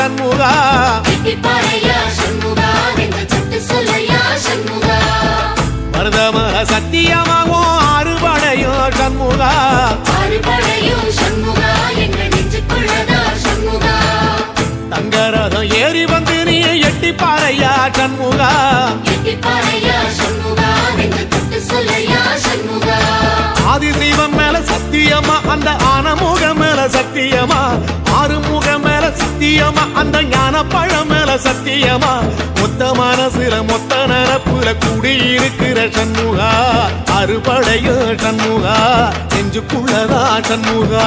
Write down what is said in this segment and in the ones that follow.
சண்முகா. அறுபடையோ சண்முகா? அறுபடையும் சண்முகா. தங்கரதம் ஏறி வந்து நீ எட்டி பாறையா சண்முகா? ஆதிசைவம் மேல சத்தியமா? அந்த ஆனமுகம் மேல சத்தியமா? ஆறுமுக மேல சத்தியமா அந்த ஞான பழம் மேல சத்தியமா. மொத்த மனசுல மொத்த நரப்புல குடியிருக்கிற சண்முகா. அறுபடைய சண்முகா நெஞ்சுக்குள்ளதா சண்முகா.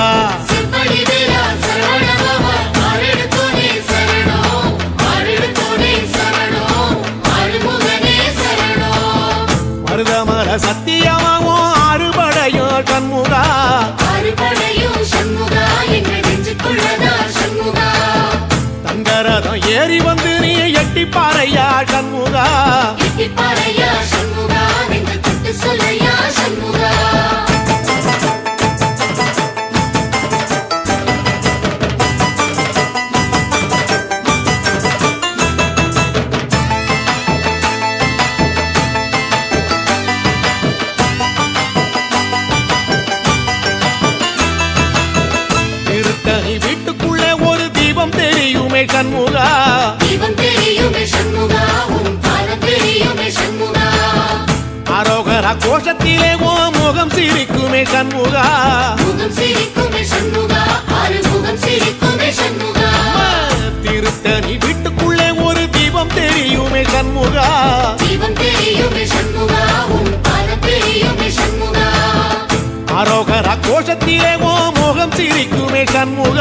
மருதமர சத்தியமாவும் அறுபடையோ சண்முகா. அறுபடையோ சண்முகா. தங்கரதம் ஏறி வந்து நீ எட்டி பாறையா சண்முகா. கெட்டிப்பாறையா சண்முகா. என்று தொட்டு சொல்லையா சண்முகா. திருத்தணி தீபம் தெரியுமே சண்முகா. தீபம் தெரியுமே சண்முகா உன் பாதம் தெரியுமே சண்முகா. அரோகர கோஷத்திலே ஓ முகம் சிரிக்குமே சண்முகா. முகம் சிரிக்குமே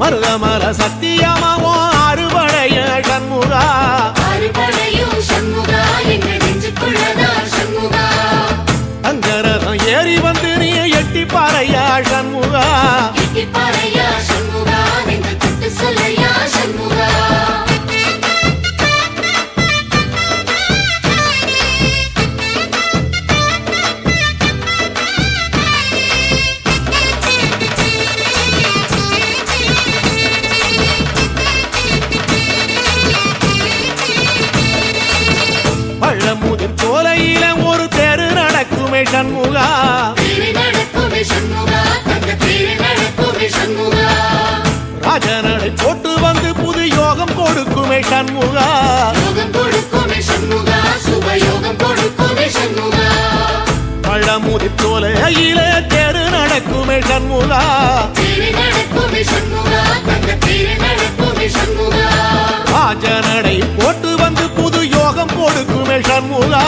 மருதமர சத்தியமாவோ சண்முகா ராஜனடை போட்டு வந்து புது யோகம் கொடுக்குமே சண்முகா.